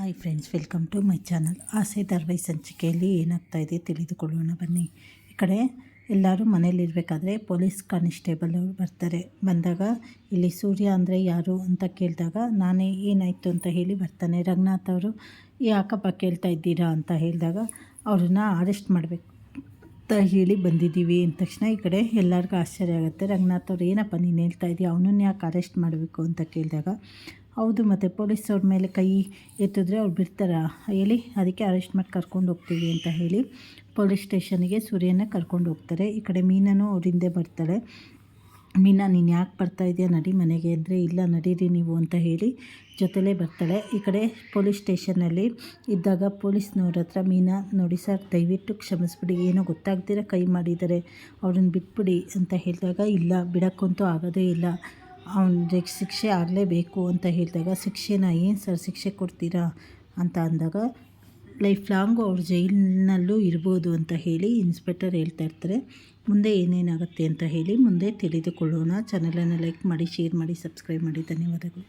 Hi friends welcome to my channel Aase ಧಾರಾವಾಹಿ ಸಂಚಿಕೆಯಲ್ಲಿ ಏನಾಗ್ತಾ ಇದೆ ತಿಳಿದುಕೊಳ್ಳೋಣ, ಬನ್ನಿ. ಈ ಕಡೆ ಎಲ್ಲರೂ ಮನೇಲಿರಬೇಕಾದ್ರೆ ಪೊಲೀಸ್ ಕಾನಿಸ್ಟೇಬಲ್ ಅವರು ಬರ್ತಾರೆ. ಬಂದಾಗ ಇಲ್ಲಿ ಸೂರ್ಯ ಅಂದರೆ ಯಾರು ಅಂತ ಕೇಳಿದಾಗ, ನಾನೇ ಏನಾಯಿತು ಅಂತ ಹೇಳಿ ಬರ್ತಾನೆ. ರಂಗನಾಥ್ ಅವರು ಯಾಕಪ್ಪ ಕೇಳ್ತಾ ಇದ್ದೀರಾ ಅಂತ ಹೇಳಿದಾಗ ಅವ್ರನ್ನ ಅರೆಸ್ಟ್ ಮಾಡಬೇಕು ಅಂತ ಹೇಳಿ ಬಂದಿದ್ದೀವಿ. ಅಂದ ತಕ್ಷಣ ಈ ಕಡೆ ಎಲ್ಲರಿಗೂ ಆಶ್ಚರ್ಯ ಆಗುತ್ತೆ. ರಂಗನಾಥ್ ಅವ್ರು, ಏನಪ್ಪ ನೀನು ಹೇಳ್ತಾ ಇದ್ದೀಯ ಅವನನ್ನ ಯಾಕೆ ಅರೆಸ್ಟ್ ಮಾಡಬೇಕು? ಅಂತ ಕೇಳಿದಾಗ ಹೌದು, ಮತ್ತು ಪೊಲೀಸವ್ರ ಮೇಲೆ ಕೈ ಎತ್ತಿದ್ರೆ ಅವ್ರು ಬಿಡ್ತಾರ? ಹೇಳಿ, ಅದಕ್ಕೆ ಅರೆಸ್ಟ್ ಮಾಡಿ ಕರ್ಕೊಂಡು ಹೋಗ್ತೀವಿ ಅಂತ ಹೇಳಿ ಪೊಲೀಸ್ ಸ್ಟೇಷನ್ಗೆ ಸೂರ್ಯನ ಕರ್ಕೊಂಡು ಹೋಗ್ತಾರೆ. ಈ ಕಡೆ ಮೀನೂ ಅವ್ರ ಹಿಂದೆ ಬರ್ತಾಳೆ. ಮೀನಾ, ನೀನು ಯಾಕೆ ಬರ್ತಾ ಇದೆಯಾ? ನಡಿ ಮನೆಗೆ ಅಂದರೆ, ಇಲ್ಲ, ನಡೀರಿ ನೀವು ಅಂತ ಹೇಳಿ ಜೊತೆಲೇ ಬರ್ತಾಳೆ. ಈ ಕಡೆ ಪೊಲೀಸ್ ಸ್ಟೇಷನಲ್ಲಿ ಇದ್ದಾಗ ಪೊಲೀಸ್ನವ್ರ ಹತ್ರ ಮೀನಾ, ನೋಡಿ ಸರ್, ದಯವಿಟ್ಟು ಕ್ಷಮಿಸ್ಬಿಡಿ. ಏನೋ ಗೊತ್ತಾಗ್ದಿರ ಕೈ ಮಾಡಿದ್ದಾರೆ. ಅವ್ರನ್ನ ಬಿಟ್ಬಿಡಿ ಅಂತ ಹೇಳಿದಾಗ, ಇಲ್ಲ, ಬಿಡೋಕ್ಕಂತೂ ಆಗೋದೇ ಇಲ್ಲ. ಅವ್ನಿಗೆ ಶಿಕ್ಷೆ ಆಗಲೇಬೇಕು ಅಂತ ಹೇಳಿದಾಗ, ಶಿಕ್ಷೆನ ಏನು ಸರ್ ಶಿಕ್ಷೆ ಕೊಡ್ತೀರಾ? ಅಂತ ಅಂದಾಗ, ಲೈಫ್ ಲಾಂಗು ಅವ್ರು ಜೈಲಿನಲ್ಲೂ ಇರ್ಬೋದು ಅಂತ ಹೇಳಿ ಇನ್ಸ್ಪೆಕ್ಟರ್ ಹೇಳ್ತಾ ಇರ್ತಾರೆ. ಮುಂದೆ ಏನೇನಾಗುತ್ತೆ ಅಂತ ಹೇಳಿ ಮುಂದೆ ತಿಳಿದುಕೊಳ್ಳೋಣ. ಚಾನಲನ್ನು ಲೈಕ್ ಮಾಡಿ, ಶೇರ್ ಮಾಡಿ, ಸಬ್ಸ್ಕ್ರೈಬ್ ಮಾಡಿ. ಧನ್ಯವಾದಗಳು.